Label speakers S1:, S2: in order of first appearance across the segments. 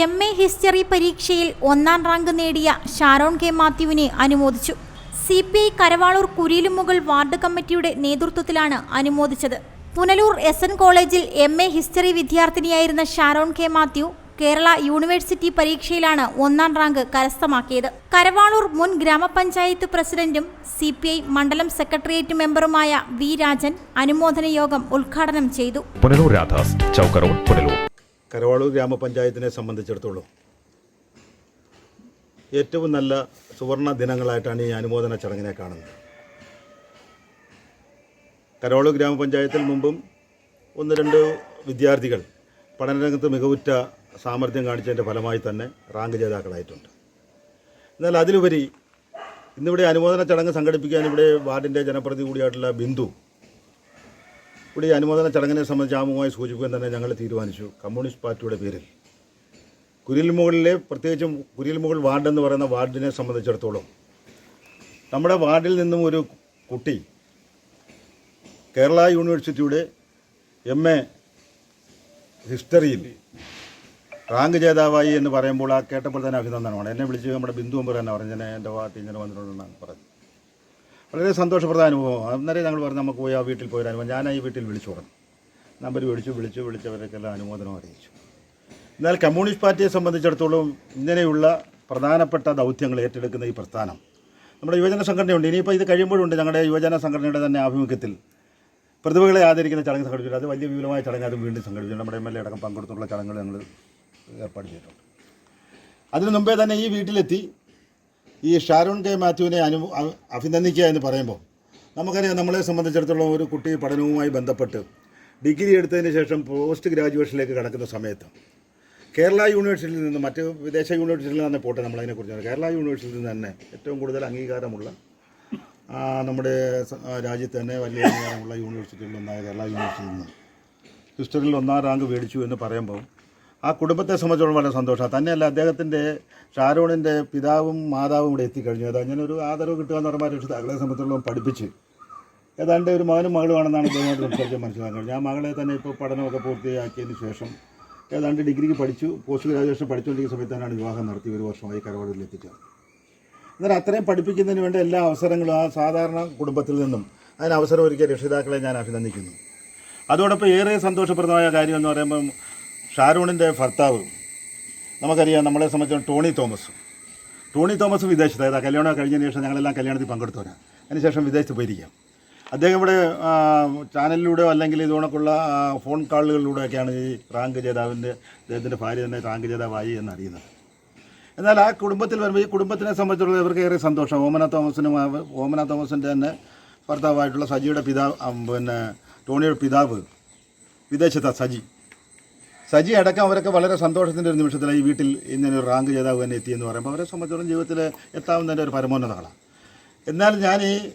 S1: M A history പരീക്ഷയിൽ ഒന്നാം rank നേടിയ ഷാരോൺ കെ മാത്യുവിനെ അനുമോദിച്ചു. C P I Karavaloor Kuriyilumukal ward കമ്മിറ്റിയുടെ നേതൃത്വത്തിലാണ് അനുമോദിച്ചത്. പുനലൂർ എസ് എൻ കോളേജിൽ എം എ ഹിസ്റ്ററി വിദ്യാർത്ഥിനിയായിരുന്ന ഷാരോൺ കെ മാത്യു കേരള യൂണിവേഴ്സിറ്റി പരീക്ഷയിലാണ് ഒന്നാം റാങ്ക് കരസ്ഥമാക്കിയത്. കരവാളൂർ മുൻ ഗ്രാമപഞ്ചായത്ത് പ്രസിഡന്റും സി പി ഐ മണ്ഡലം സെക്രട്ടേറിയറ്റ് മെമ്പറുമായ വി രാജൻ അനുമോദന യോഗം ഉദ്ഘാടനം ചെയ്തു.
S2: പുനലൂർ രാധാസ് പുനലൂർ.
S3: കരവാളൂർ ഗ്രാമപഞ്ചായത്തിനെ സംബന്ധിച്ചിടത്തോളം ഏറ്റവും നല്ല സുവർണ ദിനങ്ങളായിട്ടാണ് ഈ അനുമോദന ചടങ്ങിനെ കാണുന്നത്. കരവാളൂർ ഗ്രാമപഞ്ചായത്തിൽ മുമ്പും ഒന്ന് രണ്ട് വിദ്യാർത്ഥികൾ പഠനരംഗത്ത് മികവുറ്റ സാമർഥ്യം കാണിച്ചതിന്റെ ഫലമായി തന്നെ റാങ്ക് ജേതാക്കളായിട്ടുണ്ട്. എന്നാൽ അതിലുപരി ഇന്നിവിടെ അനുമോദന ചടങ്ങ് സംഘടിപ്പിക്കാൻ ഇവിടെ വാർഡിന്റെ ജനപ്രതിനിധി കൂടിയായിട്ടുള്ള ബിന്ദു ഇവിടെ ഈ അനുമോദന ചടങ്ങിനെ സംബന്ധിച്ച് ആമുഖമായി സൂചിപ്പിക്കാൻ തന്നെ ഞങ്ങൾ തീരുമാനിച്ചു. കമ്മ്യൂണിസ്റ്റ് പാർട്ടിയുടെ പേരിൽ. കുരിൽമുകളിലെ പ്രത്യേകിച്ചും കുരിൽമുകൾ വാർഡ് എന്ന് പറയുന്ന വാർഡിനെ സംബന്ധിച്ചിടത്തോളം നമ്മുടെ വാർഡിൽ നിന്നും ഒരു കുട്ടി കേരള യൂണിവേഴ്സിറ്റിയുടെ എം എ ഹിസ്റ്ററിയിൽ റാങ്ക് ജേതാവായി എന്ന് പറയുമ്പോൾ ആ കേട്ടപ്പോൾ തന്നെ അഭിനന്ദനമാണ്. എന്നെ വിളിച്ച് നമ്മുടെ ബിന്ദു അമ്പർ തന്നെ പറഞ്ഞു ഞാൻ എന്റെ ഇങ്ങനെ വന്നിട്ടുണ്ടെന്നാണ് പറഞ്ഞു വളരെ സന്തോഷപ്രദ അനുഭവം. അന്നേരം ഞങ്ങൾ പറഞ്ഞു നമുക്ക് പോയി ആ വീട്ടിൽ പോയൊരു അനുഭവം. ഞാൻ ഈ വീട്ടിൽ വിളിച്ചു പറഞ്ഞു. നമ്പർ വിളിച്ചു വിളിച്ചു വിളിച്ചവരൊക്കെല്ലാം അനുമോദനം അറിയിച്ചു. എന്നാൽ കമ്മ്യൂണിസ്റ്റ് പാർട്ടിയെ സംബന്ധിച്ചിടത്തോളം ഇങ്ങനെയുള്ള പ്രധാനപ്പെട്ട ദൗത്യങ്ങൾ ഏറ്റെടുക്കുന്ന ഈ പ്രസ്ഥാനം നമ്മുടെ യുവജന സംഘടനയുണ്ട്. ഇനിയിപ്പോൾ ഇത് കഴിയുമ്പോഴുണ്ട് ഞങ്ങളുടെ യുവജന സംഘടനയുടെ തന്നെ ആഭിമുഖ്യത്തിൽ. പ്രതിഭകളെ ആദരിക്കുന്ന ചടങ്ങ് സംഘടിപ്പിച്ചു. അത് വലിയ വിപുലമായ ചടങ്ങ്. അത് വീണ്ടും സംഘടിപ്പിച്ചു. നമ്മുടെ എം എൽ എ അടക്കം പങ്കെടുത്തുള്ള ചടങ്ങുകൾ ഞങ്ങൾ ഏർപ്പാട് ചെയ്തിട്ടുണ്ട്. അതിനു മുമ്പേ തന്നെ ഈ വീട്ടിലെത്തി ഈ ഷാരോൺ കെ മാത്യുവിനെ അനു അഭിനന്ദിക്കുക എന്ന് പറയുമ്പോൾ നമുക്കറിയാം നമ്മളെ സംബന്ധിച്ചിടത്തോളം ഒരു കുട്ടി പഠനവുമായി ബന്ധപ്പെട്ട് ഡിഗ്രി എടുത്തതിന് ശേഷം പോസ്റ്റ് ഗ്രാജുവേഷനിലേക്ക് കടക്കുന്ന സമയത്ത് കേരള യൂണിവേഴ്സിറ്റിയിൽ നിന്ന് മറ്റ് വിദേശ യൂണിവേഴ്സിറ്റിയിൽ തന്നെ പോട്ടെ നമ്മളതിനെക്കുറിച്ച് കേരള യൂണിവേഴ്സിറ്റിയിൽ നിന്ന് തന്നെ ഏറ്റവും കൂടുതൽ അംഗീകാരമുള്ള നമ്മുടെ രാജ്യത്ത് തന്നെ വലിയ അംഗീകാരമുള്ള യൂണിവേഴ്സിറ്റികളിൽ ഒന്നായ കേരള യൂണിവേഴ്സിറ്റിയിൽ നിന്ന് ഹിസ്റ്ററിയിൽ ഒന്നാം റാങ്ക് മേടിച്ചു എന്ന് പറയുമ്പോൾ ആ കുടുംബത്തെ സംബന്ധിച്ചോളം വളരെ സന്തോഷമാണ്. തന്നെയല്ല അദ്ദേഹത്തിന്റെ ഷാരോണിന്റെ പിതാവും മാതാവും ഇവിടെ എത്തിക്കഴിഞ്ഞു. അത് അങ്ങനെ ഒരു ആദരവ് കിട്ടുക എന്ന് പറയുമ്പോൾ രക്ഷിതാക്കളെ സംബന്ധിച്ചോളം പഠിപ്പിച്ച് ഏതാണ്ട് ഒരു മകനും മകളുമാണെന്നാണ് അദ്ദേഹമായിട്ട് സംസാരിച്ച് മനസ്സിലാക്കാൻ കഴിഞ്ഞത് ആ മകളെ തന്നെ ഇപ്പോൾ പഠനമൊക്കെ പൂർത്തിയാക്കിയതിന് ശേഷം ഏതാണ്ട് ഡിഗ്രിക്ക് പഠിച്ചു പോസ്റ്റ് ഗ്രാജുവേഷൻ പഠിച്ചുകൊണ്ടിരിക്കുന്ന സമയത്താണ് വിവാഹം നടത്തി ഒരു വർഷമായി കരവാടിൽ എത്തിച്ചത്. എന്നാൽ അത്രയും പഠിപ്പിക്കുന്നതിന് വേണ്ട എല്ലാ അവസരങ്ങളും ആ സാധാരണ കുടുംബത്തിൽ നിന്നും അതിന് അവസരം ഒരുക്കിയ രക്ഷിതാക്കളെ ഞാൻ അഭിനന്ദിക്കുന്നു. അതോടൊപ്പം ഏറെ സന്തോഷപ്രദമായ കാര്യം എന്ന് പറയുമ്പം ഷാരൂണിന്റെ ഭർത്താവ് നമുക്കറിയാം നമ്മളെ സംബന്ധിച്ചിടത്തോളം ടോണി തോമസ്. ടോണി തോമസ് വിദേശത്ത് അതായത് കല്യാണം കഴിഞ്ഞതിന് ശേഷം ഞങ്ങളെല്ലാം കല്യാണത്തിൽ പങ്കെടുത്തവരാണ്. അതിനുശേഷം വിദേശത്ത് പോയിരിക്കാം. അദ്ദേഹം ഇവിടെ ചാനലിലൂടെ അല്ലെങ്കിൽ ഇതുകൊണ്ടൊക്കെയുള്ള ഫോൺ കാളുകളിലൂടെയൊക്കെയാണ് ഈ റാങ്ക് ജേതാവിന്റെ അദ്ദേഹത്തിന്റെ ഭാര്യ തന്നെ റാങ്ക് ജേതാവായി എന്നറിയുന്നത്. എന്നാൽ ആ കുടുംബത്തിൽ വരുമ്പോൾ ഈ കുടുംബത്തിനെ സംബന്ധിച്ചുള്ള ഇവർക്ക് ഏറെ സന്തോഷം. ഓമന തോമസിനും ഓമന തോമസിന്റെ തന്നെ ഭർത്താവായിട്ടുള്ള സജിയുടെ പിതാവ് പിന്നെ ടോണിയുടെ പിതാവ് വിദേശത്താണ് സജി. സജി അടക്കം അവരൊക്കെ വളരെ സന്തോഷത്തിന്റെ ഒരു നിമിഷത്തിലാണ് ഈ വീട്ടിൽ ഇങ്ങനെ ഒരു റാങ്ക് ജേതാവ് തന്നെ എത്തിയെന്ന് പറയുമ്പോൾ അവരെ സംബന്ധിച്ചോളം ജീവിതത്തിൽ എത്താവുന്നതിന്റെ ഒരു പരമോന്നതകളാണ്. എന്നാൽ ഞാൻ ഈ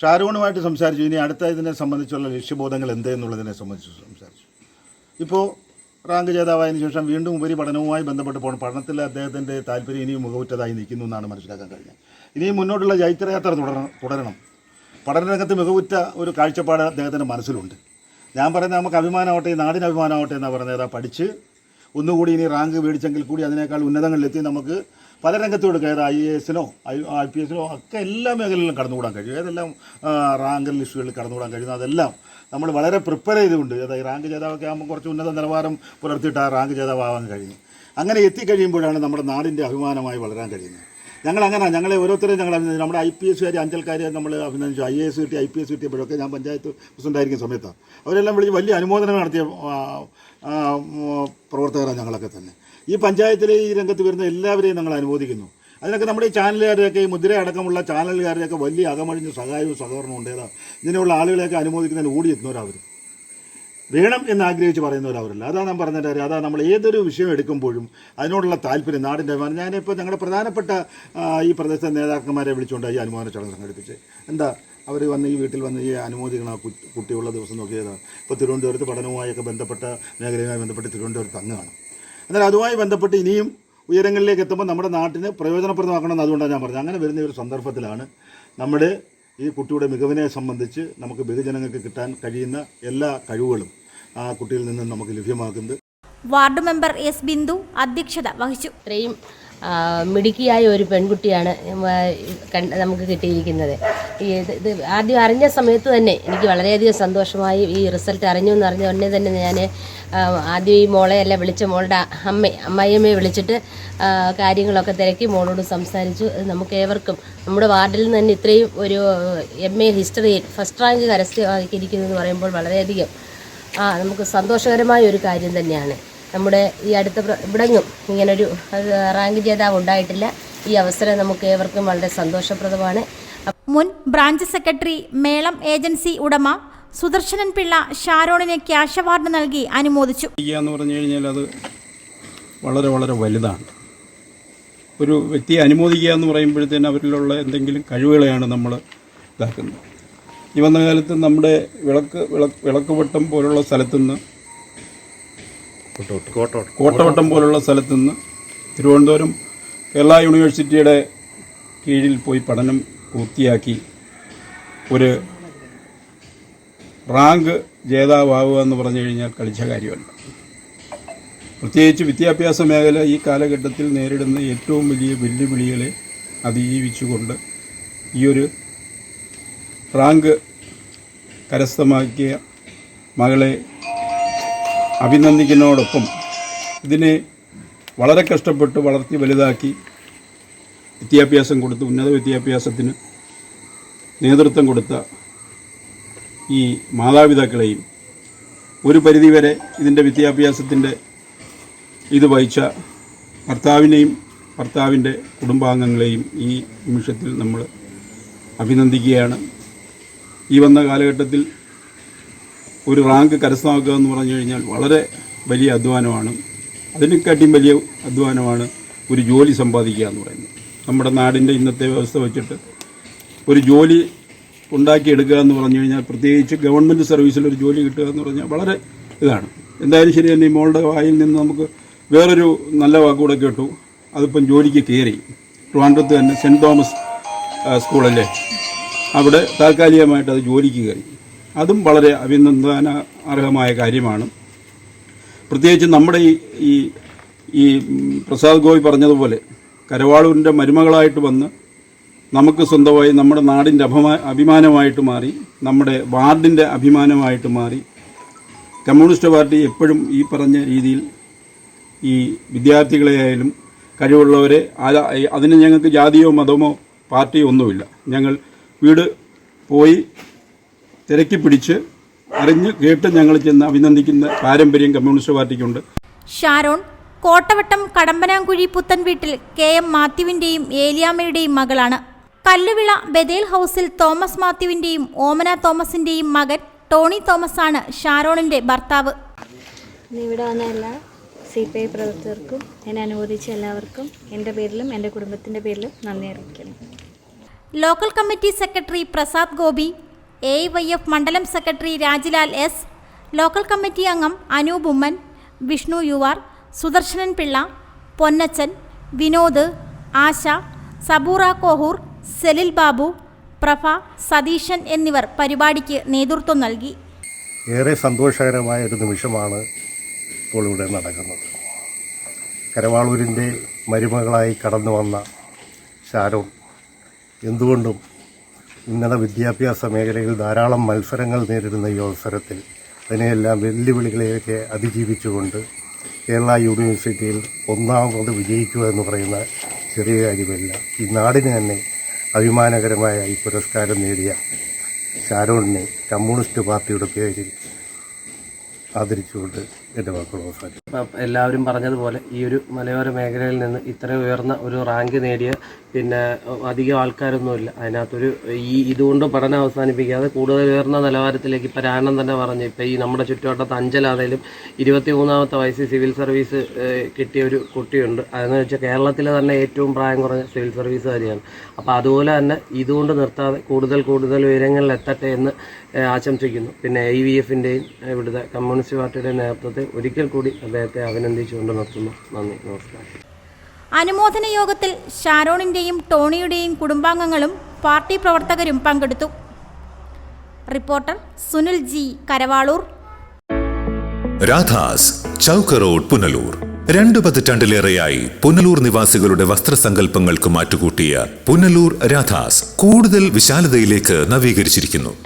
S3: ഷാരൂണുമായിട്ട് സംസാരിച്ചു. ഇനി അടുത്ത ഇതിനെ സംബന്ധിച്ചുള്ള ലക്ഷ്യബോധങ്ങൾ എന്ത് എന്നുള്ളതിനെ സംബന്ധിച്ച് സംസാരിച്ചു. ഇപ്പോൾ റാങ്ക് ജേതാവായതിനു ശേഷം വീണ്ടും ഉപരിപഠനവുമായി ബന്ധപ്പെട്ട് പോകണം പഠനത്തിൽ അദ്ദേഹത്തിന്റെ താല്പര്യം ഇനിയും മികവുറ്റതായി നിൽക്കുന്നു എന്നാണ് മനസ്സിലാക്കാൻ കഴിഞ്ഞത്. ഇനിയും മുന്നോട്ടുള്ള ജൈത്രയാത്ര തുടരണം തുടരണം. പഠനരംഗത്ത് മികവുറ്റ ഒരു കാഴ്ചപ്പാട് അദ്ദേഹത്തിന്റെ മനസ്സിലുണ്ട്. ഞാൻ പറയുന്നത് നമുക്ക് അഭിമാനമാവട്ടെ ഈ നാടിന് അഭിമാനമാവട്ടെ എന്നാണ് പറയുന്നത്. അതാ പഠിച്ച് ഒന്നുകൂടി ഇനി റാങ്ക് മേടിച്ചെങ്കിൽ കൂടി അതിനേക്കാൾ ഉന്നതങ്ങളിലെത്തി നമുക്ക് പല രംഗത്തോട് കയറി ഐ എ എസിനോ ഐ പി എസിനോ ഒക്കെ എല്ലാ മേഖലയിലും കടന്നുകൂടാൻ കഴിയും. ഏതെല്ലാം റാങ്ക് ലിസ്റ്റുകളിൽ കടന്നുകൂടാൻ കഴിയുന്നു അതെല്ലാം നമ്മൾ വളരെ പ്രിപ്പയർ ചെയ്തുകൊണ്ട് അതായത് റാങ്ക് ജേതാവൊക്കെ ആകുമ്പോൾ കുറച്ച് ഉന്നത നിലവാരം പുലർത്തിയിട്ട് ആ റാങ്ക് ജേതാവാകാൻ കഴിയും. അങ്ങനെ എത്തിക്കഴിയുമ്പോഴാണ് നമ്മുടെ നാടിന്റെ അഭിമാനമായി വളരാൻ കഴിയുന്നത്. ഞങ്ങൾ അങ്ങനെ ഞങ്ങളെ ഓരോരുത്തരും ഞങ്ങൾ അഭിനന്ദിച്ചു. നമ്മുടെ ഐ പി എസ്സുകാർ അഞ്ചൽക്കാരെ നമ്മൾ അഭിനന്ദിച്ചു. ഐ എ എസ് കിട്ടി ഐ പി എസ് കിട്ടിയപ്പോഴൊക്കെ ഞാൻ പഞ്ചായത്ത് പ്രസിഡന്റായിരിക്കും സമയത്താണ് അവരെല്ലാം വിളിച്ച് വലിയ അനുമോദനം നടത്തിയ പ്രവർത്തകരാണ് ഞങ്ങളൊക്കെ തന്നെ. ഈ പഞ്ചായത്തിലെ ഈ രംഗത്ത് വരുന്ന എല്ലാവരെയും ഞങ്ങൾ അനുമോദിക്കുന്നു. അതിനൊക്കെ നമ്മുടെ ഈ ചാനലുകാരെയൊക്കെ ഈ മുദ്ര അടക്കമുള്ള ചാനലുകാരെയൊക്കെ വലിയ അകമഴിഞ്ഞ സഹായവും സഹകരണവും ഉണ്ടേതാണ് ഇങ്ങനെയുള്ള ആളുകളെയൊക്കെ അനുമോദിക്കുന്നതിന് ഓടിയെത്തുന്നവരവർ വേണം എന്ന് ആഗ്രഹിച്ച് പറയുന്നവരവരല്ല. അതാ ഞാൻ പറഞ്ഞ കാര്യം. അതാ നമ്മൾ ഏതൊരു വിഷയം എടുക്കുമ്പോഴും അതിനോടുള്ള താല്പര്യം നാടിന്റെ ഞാനിപ്പോൾ ഞങ്ങളുടെ പ്രധാനപ്പെട്ട ഈ പ്രദേശത്തെ നേതാക്കന്മാരെ വിളിച്ചുകൊണ്ട് ഈ അനുമോദന ചടങ്ങ് സംഘടിപ്പിച്ച്. എന്താ? അവർ വന്ന് ഈ വീട്ടിൽ വന്ന് ഈ അനുമോദിക്കണം ആ കുട്ടിയുള്ള ദിവസം നോക്കിയതാണ് ഇപ്പോൾ തിരുവനന്തപുരത്ത് പഠനവുമായൊക്കെ ബന്ധപ്പെട്ട മേഖലയുമായി ബന്ധപ്പെട്ട് തിരുവനന്തപുരത്ത് അങ്ങാണ് എന്നാൽ അതുമായി ബന്ധപ്പെട്ട് ഇനിയും ഉയരങ്ങളിലേക്ക് എത്തുമ്പോൾ നമ്മുടെ നാട്ടിന് പ്രയോജനപ്രദമാക്കണമെന്ന് അതുകൊണ്ടാണ് ഞാൻ പറഞ്ഞത്. അങ്ങനെ വരുന്ന ഒരു സന്ദർഭത്തിലാണ് നമ്മുടെ ഈ കുട്ടിയുടെ മികവിനെ സംബന്ധിച്ച് നമുക്ക് ബഹുജനങ്ങൾക്ക് കിട്ടാൻ കഴിയുന്ന എല്ലാ കഴിവുകളും ആ കുട്ടിയിൽ നിന്നും നമുക്ക് ലഭ്യമാക്കുന്നത്
S1: വാർഡ് മെമ്പർ എസ് ബിന്ദു അധ്യക്ഷത വഹിച്ചു.
S4: ഇത്രയും മിടുക്കിയായ ഒരു പെൺകുട്ടിയാണ് നമുക്ക് കിട്ടിയിരിക്കുന്നത്. ഇത് ആദ്യം അറിഞ്ഞ സമയത്ത് തന്നെ എനിക്ക് വളരെയധികം സന്തോഷമായി ഈ റിസൾട്ട് അറിഞ്ഞു എന്ന് അറിഞ്ഞ ഉടനെ തന്നെ ഞാൻ ആദ്യം ഈ മോളെയല്ല വിളിച്ച മോളുടെ അമ്മ അമ്മായിയമ്മയെ വിളിച്ചിട്ട് കാര്യങ്ങളൊക്കെ തിരക്കി മോളോട് സംസാരിച്ചു. നമുക്ക് ഏവർക്കും നമ്മുടെ വാർഡിൽ നിന്ന് തന്നെ ഇത്രയും ഒരു എം എ ഹിസ്റ്ററിയിൽ ഫസ്റ്റ് റാങ്ക് കരസ്ഥമാക്കിയിരിക്കുന്നു എന്ന് പറയുമ്പോൾ വളരെയധികം ആ നമുക്ക് സന്തോഷകരമായ ഒരു കാര്യം തന്നെയാണ്. നമ്മുടെ ഈ അടുത്ത ഇവിടെങ്ങും ഇങ്ങനൊരു റാങ്ക് ജേതാവ് ഉണ്ടായിട്ടില്ല. ഈ അവസരം നമുക്ക് ഏവർക്കും വളരെ സന്തോഷപ്രദമാണ്.
S1: മുൻ ബ്രാഞ്ച് സെക്രട്ടറി മേളം ഏജൻസി ഉടമ സുദർശനൻ പിള്ള ഷാരോണിന് ക്യാഷ് അവാർഡ് നൽകി അനുമോദിച്ചു.
S5: എന്ന് പറഞ്ഞു കഴിഞ്ഞാൽ അത് വളരെ വളരെ വലുതാണ്. ഒരു വ്യക്തിയെ അനുമോദിക്കുക എന്ന് പറയുമ്പോഴത്തേന് അവരിലുള്ള എന്തെങ്കിലും കഴിവുകളെയാണ് നമ്മൾ ഇതാക്കുന്നത്. ഈ വന്ന കാലത്ത് നമ്മുടെ വിളക്ക് വിളക്ക് വിളക്കുവട്ടം പോലുള്ള സ്ഥലത്തുനിന്ന് കോട്ടവട്ടം പോലുള്ള സ്ഥലത്ത് നിന്ന് തിരുവനന്തപുരം കേരള യൂണിവേഴ്സിറ്റിയുടെ കീഴിൽ പോയി പഠനം പൂർത്തിയാക്കി ഒരു റാങ്ക് ജേതാവാവുക എന്ന് പറഞ്ഞു കഴിഞ്ഞാൽ കളിച്ച കാര്യമല്ല. പ്രത്യേകിച്ച് വിദ്യാഭ്യാസ മേഖല ഈ കാലഘട്ടത്തിൽ നേരിടുന്ന ഏറ്റവും വലിയ വെല്ലുവിളികളെ അതിജീവിച്ചുകൊണ്ട് ഈ ഒരു റാങ്ക് കരസ്ഥമാക്കിയ മകളെ അഭിനന്ദിക്കുന്നതോടൊപ്പം ഇതിനെ വളരെ കഷ്ടപ്പെട്ട് വളർത്തി വലുതാക്കി വിദ്യാഭ്യാസം കൊടുത്ത് ഉന്നത വിദ്യാഭ്യാസത്തിന് നേതൃത്വം കൊടുത്ത ഈ മാതാപിതാക്കളെയും ഒരു പരിധിവരെ ഇതിന്റെ വിദ്യാഭ്യാസത്തിന്റെ ഇത് വഹിച്ച ഭർത്താവിനെയും ഭർത്താവിന്റെ കുടുംബാംഗങ്ങളെയും ഈ നിമിഷത്തിൽ നമ്മൾ അഭിനന്ദിക്കുകയാണ്. ഈ വന്ന കാലഘട്ടത്തിൽ ഒരു റാങ്ക് കരസ്ഥമാക്കുക എന്ന് പറഞ്ഞു കഴിഞ്ഞാൽ വളരെ വലിയ അധ്വാനമാണ്. അതിനെക്കാട്ടിയും വലിയ അധ്വാനമാണ് ഒരു ജോലി സമ്പാദിക്കുക എന്ന് പറയുന്നത്. നമ്മുടെ നാടിന്റെ ഇന്നത്തെ വ്യവസ്ഥ വെച്ചിട്ട് ഒരു ജോലി ഉണ്ടാക്കിയെടുക്കുക എന്ന് പറഞ്ഞു കഴിഞ്ഞാൽ പ്രത്യേകിച്ച് ഗവൺമെന്റ് സർവീസിൽ ഒരു ജോലി കിട്ടുക എന്ന് പറഞ്ഞാൽ വളരെ ഇതാണ്. എന്തായാലും ശരി തന്നെ ഈ മോളുടെ വായിൽ നിന്ന് നമുക്ക് വേറൊരു നല്ല വാക്കുകൂടെ കേട്ടു. അതിപ്പം ജോലിക്ക് കയറി. ട്രിവാൻഡ്രത്ത് തന്നെ സെന്റ് തോമസ് സ്കൂളല്ലേ അവിടെ താൽക്കാലികമായിട്ട് അത് ജോലിക്ക് കയറി. അതും വളരെ അഭിനന്ദന അർഹമായ കാര്യമാണ്. പ്രത്യേകിച്ച് നമ്മുടെ ഈ ഈ ഈ പ്രസാദ് ഗോപി പറഞ്ഞതുപോലെ കരവാളൂരിന്റെ മരുമകളായിട്ട് വന്ന് നമുക്ക് സ്വന്തമായി നമ്മുടെ നാടിന്റെ അഭിമാ അഭിമാനമായിട്ട് മാറി നമ്മുടെ വാർഡിന്റെ അഭിമാനമായിട്ട് മാറി കമ്മ്യൂണിസ്റ്റ് പാർട്ടി എപ്പോഴും ഈ പറഞ്ഞ രീതിയിൽ ഈ വിദ്യാർത്ഥികളെയായാലും കഴിവുള്ളവരെ ആല- അതിന് ഞങ്ങൾക്ക് ജാതിയോ മതമോ പാർട്ടിയോ ഒന്നുമില്ല. ഞങ്ങൾ വീട് പോയി തിരക്കി പിടിച്ച് അറിഞ്ഞ് കേട്ട് ഞങ്ങൾ ചെന്ന് അഭിനന്ദിക്കുന്ന പാരമ്പര്യം കമ്മ്യൂണിസ്റ്റ് പാർട്ടിക്കുണ്ട്.
S1: ഷാരോൺ കോട്ടവട്ടം കടമ്പനാങ്കുഴി പുത്തൻ വീട്ടിൽ കെ എം മാത്യുവിന്റെയും ഏലിയാമ്മയുടെയും മകളാണ്. കല്ലുവിള ബദേൽ ഹൗസിൽ തോമസ് മാത്യുവിന്റെയും ഓമന തോമസിന്റെയും മകൻ ടോണി തോമസ് ആണ് ഷാരോണിന്റെ ഭർത്താവ്.
S6: ഇന്ന് ഇവിടെ വന്ന എല്ലാ സി പി ഐ പ്രവർത്തകർക്കും എന്നെ അനുവദിച്ച എല്ലാവർക്കും എന്റെ പേരിലും എന്റെ കുടുംബത്തിന്റെ പേരിലും നന്ദി അറിയിക്കുന്നു.
S1: Local committee secretary Prasad Gopi A Y F മണ്ഡലം secretary Rajilal S local committee അംഗം അനൂപ് ഉമ്മൻ വിഷ്ണു യുവാർ സുദർശനൻ പിള്ള പൊന്നച്ചൻ വിനോദ് ആശ സബൂറ കോഹൂർ സെലിൽ ബാബു പ്രഭ സതീശൻ എന്നിവർ പരിപാടിക്ക് നേതൃത്വം നൽകി.
S7: ഏറെ സന്തോഷകരമായ ഒരു നിമിഷമാണ് ഇപ്പോൾ ഇവിടെ നടക്കുന്നത്. കരവാളൂരിന്റെ മരുമകളായി കടന്നു വന്ന ഷാരോൺ എന്തുകൊണ്ടും ഉന്നത വിദ്യാഭ്യാസ മേഖലയിൽ ധാരാളം മത്സരങ്ങൾ നേരിടുന്ന ഈ അവസരത്തിൽ അതിനെയെല്ലാം വെല്ലുവിളികളെയൊക്കെ അതിജീവിച്ചുകൊണ്ട് കേരള യൂണിവേഴ്സിറ്റിയിൽ ഒന്നാമത് വിജയിക്കുക എന്ന് പറയുന്ന ചെറിയ കാര്യമല്ല. ഈ നാടിന് തന്നെ അഭിമാനകരമായ ഈ പുരസ്കാരം നേടിയ ഷാരോണിനെ കമ്മ്യൂണിസ്റ്റ് പാർട്ടിയുടെ പേരിൽ ആദരിച്ചുകൊണ്ട് എന്റെ വാക്കുകൾ അവസാനിക്കും
S8: എല്ലാവരും പറഞ്ഞതുപോലെ ഈ ഒരു മലയോര മേഖലയിൽ നിന്ന് ഇത്ര ഉയർന്ന ഒരു റാങ്ക് നേടിയ പിന്നെ അധികം ആൾക്കാരൊന്നുമില്ല. അതിനകത്തൊരു ഈ ഇതുകൊണ്ട് പഠനം അവസാനിപ്പിക്കാതെ കൂടുതൽ ഉയർന്ന നിലവാരത്തിലേക്ക് ഇപ്പം രാണം തന്നെ പറഞ്ഞു ഇപ്പം ഈ നമ്മുടെ ചുറ്റുവട്ടത്ത് അഞ്ചലാണേലും ഇരുപത്തി മൂന്നാമത്തെ വയസ്സിൽ സിവിൽ സർവീസ് കിട്ടിയ ഒരു കുട്ടിയുണ്ട്. അതെന്ന് വെച്ചാൽ കേരളത്തിലെ തന്നെ ഏറ്റവും പ്രായം കുറഞ്ഞ സിവിൽ സർവീസുകാരിയാണ്. അപ്പോൾ അതുപോലെ തന്നെ ഇതുകൊണ്ട് നിർത്താതെ കൂടുതൽ കൂടുതൽ ഉയരങ്ങളിൽ എത്തട്ടെ എന്ന് ആശംസിക്കുന്നു. പിന്നെ ഐ വി എഫിന്റെയും ഇവിടുത്തെ കമ്മ്യൂണിസ്റ്റ് പാർട്ടിയുടെ നേതൃത്വത്തെ ഒരിക്കൽ കൂടി അദ്ദേഹത്തെ അഭിനന്ദിച്ചുകൊണ്ട് നിർത്തുന്നു. നന്ദി. നമസ്കാരം.
S1: അനുമോദന യോഗത്തിൽ ഷാരോണിന്റെയും ടോണിയുടെയും കുടുംബാംഗങ്ങളും പാർട്ടി പ്രവർത്തകരും പങ്കെടുത്തു. Reporter Sunil G Karavaloor.
S9: Radhas Chowk road Punalur. രണ്ടു പതിറ്റാണ്ടിലേറെയായി പുനലൂർ നിവാസികളുടെ വസ്ത്രസങ്കല്പങ്ങൾക്ക് മാറ്റുകൂട്ടിയ പുനലൂർ രാധാസ് കൂടുതൽ വിശാലതയിലേക്ക് നവീകരിച്ചിരിക്കുന്നു.